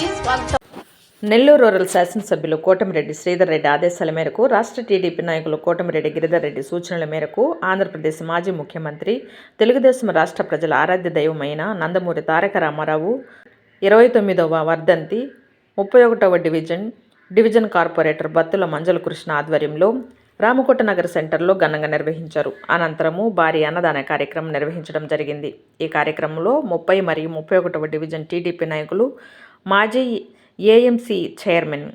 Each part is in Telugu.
స్వాగతం. నెల్లూరు రూరల్ శాసనసభ్యులు కోటమిరెడ్డి శ్రీధర్ రెడ్డి ఆదేశాల మేరకు రాష్ట్ర టీడీపీ నాయకులు కోటమిరెడ్డి గిరిధర్ రెడ్డి సూచనల మేరకు ఆంధ్రప్రదేశ్ మాజీ ముఖ్యమంత్రి తెలుగుదేశం రాష్ట్ర ప్రజల ఆరాధ్య దైవమైన నందమూరి తారక రామారావు ఇరవై తొమ్మిదవ వర్ధంతి ముప్పై ఒకటవ division division corporator Battula Manjala Krishna ఆధ్వర్యంలో రామకోట నగర్ సెంటర్లో ఘనంగా నిర్వహించారు. అనంతరము భారీ అన్నదాన కార్యక్రమం నిర్వహించడం జరిగింది. ఈ కార్యక్రమంలో ముప్పై మరియు ముప్పై ఒకటవ డివిజన్ టీడీపీ నాయకులు మాజీ ఏఎంసీ చైర్మన్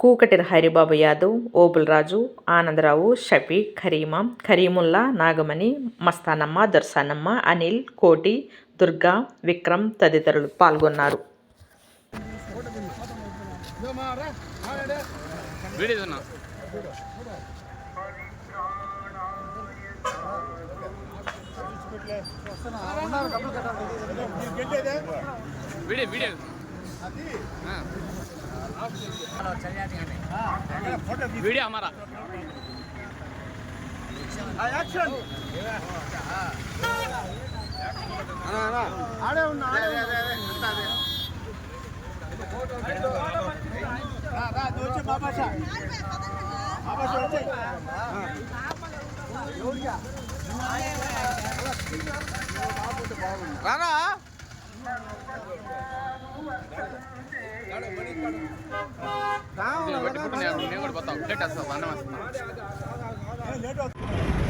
కూకటి హరిబాబు యాదవ్ ఓబుల్రాజు ఆనందరావు షఫీక్ కరీమా కరీముల్లా నాగమణి మస్తానమ్మ దర్శానమ్మ అనిల్ కోటి దుర్గా విక్రమ్ తదితరులు పాల్గొన్నారు. వీడియో. అన్న వీడియో వీడియో వీడియో हमारा రారా నేను కూడా పోతావు లేట్ వస్తావు అన్నం వస్తున్నా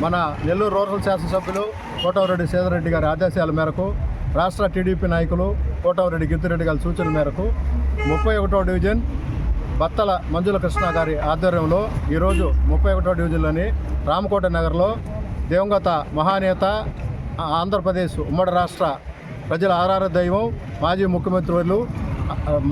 మన నెల్లూరు రూరల్ శాసనసభ్యులు కోటవరెడ్డి సేదరెడ్డి గారి ఆదేశాల మేరకు రాష్ట్ర టీడీపీ నాయకులు కోటవరెడ్డి గిద్దిరెడ్డి గారి సూచన మేరకు ముప్పై ఒకటో డివిజన్ బత్తల మంజుల కృష్ణ గారి ఆధ్వర్యంలో ఈరోజు ముప్పై ఒకటో డివిజన్లోని రామకోట నగర్లో దివంగత మహానేత ఆంధ్రప్రదేశ్ ఉమ్మడి రాష్ట్ర ప్రజల ఆరార దైవం మాజీ ముఖ్యమంత్రులు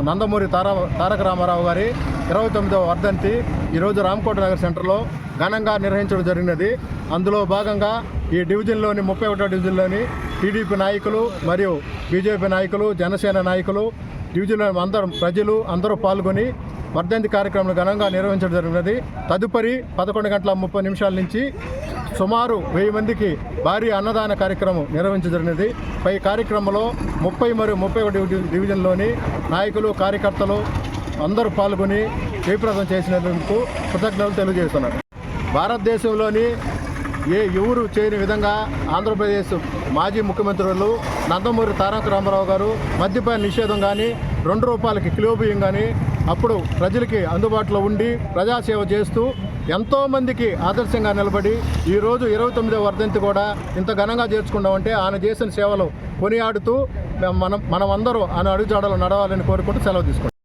నందమూరి తారా తారక రామారావు గారి ఇరవై తొమ్మిదవ వర్ధంతి ఈరోజు రామకోట నగర్ సెంటర్లో ఘనంగా నిర్వహించడం జరిగినది. అందులో భాగంగా ఈ డివిజన్లోని ముప్పై ఒకటో డివిజన్లోని టీడీపీ నాయకులు మరియు బీజేపీ నాయకులు జనసేన నాయకులు డివిజన్లో అందరూ ప్రజలు అందరూ పాల్గొని వర్ధంతి కార్యక్రమం ఘనంగా నిర్వహించడం జరిగినది. తదుపరి పదకొండు గంటల ముప్పై నిమిషాల నుంచి సుమారు వెయ్యి మందికి భారీ అన్నదాన కార్యక్రమం నిర్వహించడం జరిగినది. పై కార్యక్రమంలో ముప్పై మరియు ముప్పై ఒకటి డివిజన్లోని నాయకులు కార్యకర్తలు అందరూ పాల్గొని జయప్రదం చేసినందుకు కృతజ్ఞతలు తెలియజేస్తున్నారు భారతదేశంలోని ఏ ఎవరు చేయని విధంగా ఆంధ్రప్రదేశ్ మాజీ ముఖ్యమంత్రులు నందమూరి తారక రామారావు గారు మద్యపాన నిషేధం కానీ రెండు రూపాయలకి కిలో బియ్యం కానీ అప్పుడు ప్రజలకి అందుబాటులో ఉండి ప్రజాసేవ చేస్తూ ఎంతోమందికి ఆదర్శంగా నిలబడి ఈరోజు ఇరవై తొమ్మిదవ వర్ధంతి కూడా ఇంత ఘనంగా చేర్చుకున్నామంటే ఆయన చేసిన సేవలు కొనియాడుతూ మనం మనమందరూ ఆయన అడుగుజాడలు నడవాలని కోరుకుంటూ సెలవు తీసుకుంటాం